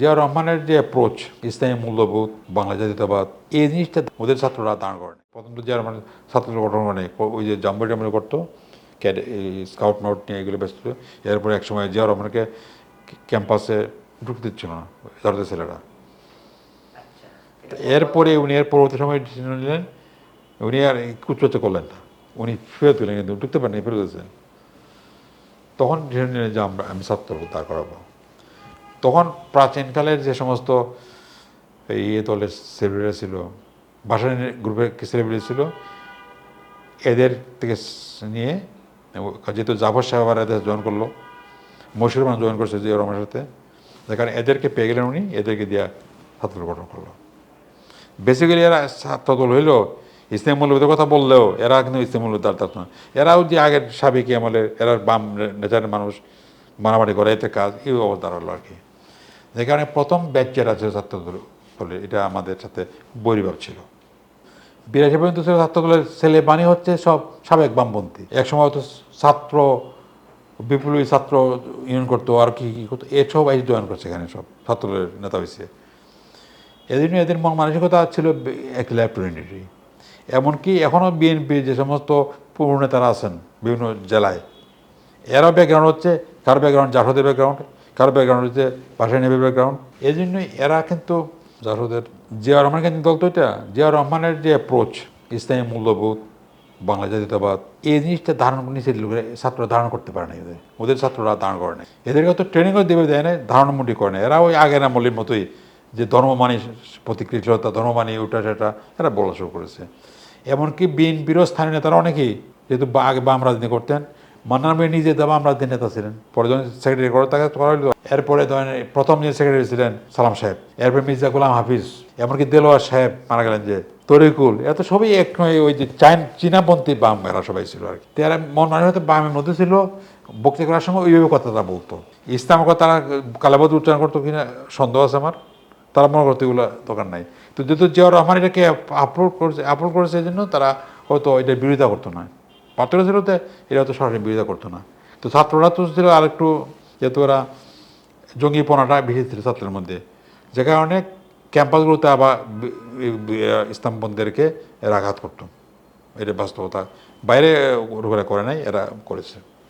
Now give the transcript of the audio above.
জিয়া রহমানের যে অ্যাপ্রোচ ইসলামী মূল্যবোধ বাংলা জাতীয়তাবাদ এই জিনিসটা ওদের ছাত্ররা দাঁড় করেন। প্রথম তো জিয়া রহমান ছাত্র গঠন মানে ওই যে জাম্বু জাম্বু করতো এই স্কাউট নোট নিয়ে এগুলো ব্যস্ত। এরপরে এক সময় জিয়া রহমানকে ক্যাম্পাসে ঢুকতে দিচ্ছিল না জাতীয় ছেলেরা। এরপরে উনি এর পরবর্তী সময় ডিসিশন নিলেন উনি আর উচ্চতে করলেন না। উনি ফেরত দিলেন কিন্তু ঢুকতে পারেন ফেরত তখন ডিসিশন নিলেন যে আমরা আমি ছাত্র দাঁড় করাবো। তখন প্রাচীনকালের যে সমস্ত ইয়ে দলের সেলিব্রিটি ছিল ভাষা গ্রুপের সেলিব্রিটি ছিল, এদের থেকে নিয়ে যেহেতু জাফর সাহেব আর এদের জয়েন করল মশির জয়েন করছে জিয়া রহমানের সাথে যেখানে এদেরকে পেয়ে গেলেন উনি, এদেরকে দিয়া ছাত্র গঠন করল। বেসিক্যালি এরা ছাত্র দল হইলেও ইসলাম মূল্যবোধের কথা বললেও এরা কিন্তু ইসলাম তার তার না এরাও যে আগের সাবেকি আমলে এরা বাম নেচারের মানুষ, মারামারি করে, এতে কাজ, এই অবস্থা হলো আর কি। যে কারণে প্রথম ব্যাচ যেটা ছিল ছাত্র দল দলের এটা আমাদের সাথে বৈরিভাব ছিল। বিরাশি পর্যন্ত ছিল ছাত্র দলের ছেলে বাণী হচ্ছে সব সাবেক বামপন্থী। এক সময় তো ছাত্র, বিপ্লবী ছাত্র ইউনিয়ন করতো, আর কি কী করতো এসব এই জয়েন করছে এখানে সব ছাত্র দলের নেতা হয়েছে এদিনও এদের মন মানসিকতা ছিল এক ল্যাপ্টুনিটি এমনকি এখনও বিএনপি যে সমস্ত পুরনো নেতারা আছেন বিভিন্ন জেলায় এরাও ব্যাকগ্রাউন্ড হচ্ছে কার ব্যাকগ্রাউন্ড জাসদের ব্যাকগ্রাউন্ড কার ব্যাকগ্রাউন্ড হচ্ছে ভাষা নেবের ব্যাকগ্রাউন্ড এই জন্যই এরা কিন্তু জাসদের জিয়া রহমান কিন্তু দল তো এটা, জিয়া রহমানের যে অ্যাপ্রোচ ইসলামী মূল্যবোধ, বাংলা জাতীয়তাবাদ, এই জিনিসটা ধারণ নিচের লোকের, ছাত্ররা ধারণ করতে পারে না এদের ওদের ছাত্ররা ধারণ করে না এদেরকে তো ট্রেনিংও দেবে, দেয় না ধারণ করে না এরা ওই আগের আমলের মতোই যে ধর্মমানি প্রতিক্রিয়াশীলতা, ধর্মমানি ওটা সেটা এরা বলা শুরু করেছে। এমনকি বিএনপিরও স্থানীয় নেতারা অনেকেই, যেহেতু আগে বাম রাজনীতি করতেন মান্নান ভাই নিজে তো বাম রাজনীতি নেতা ছিলেন। পরে যখন সেক্রেটারি করে তাকে করা হলো এরপরে ধরেন প্রথম যে সেক্রেটারি ছিলেন, সালাম সাহেব। এরপরে মির্জা গোলাম হাফিজ, এমনকি দেলোয়ার সাহেব মারা গেলেন যে তরিকুল এত সবই এক নয় ওই যে চাইন চীনাপন্থী বাম এরা সবাই ছিল আর কি। তো এরা মন মানে হয়তো বামের মধ্যে ছিল, বক্তৃতা করার সময় ওইভাবে কথাটা বলতো। ইসলামের কথা তারা কালাবাদ উচ্চারণ করতো কিনা সন্দেহ আছে আমার, তারা মনে করতে এগুলো দরকার নাই। তো যেহেতু জিয়াউর রহমান এটাকে আপলোড করেছে আপলোড করেছে, এই জন্য তারা হয়তো এটার বিরোধিতা করতো না। পাত্র ছিল তো, এরা তো সরাসরি বিরোধিতা করতো না। তো ছাত্ররা তো ছিল আর একটু যেহেতু ওরা জঙ্গিপনাটা বেশি ছিল ছাত্রের মধ্যে। যে কারণে ক্যাম্পাসগুলোতে আবার ইসলামপন্থীদেরকে এরা আঘাত করতো। এটা বাস্তবতা। বাইরে করে নাই, এরা করেছে।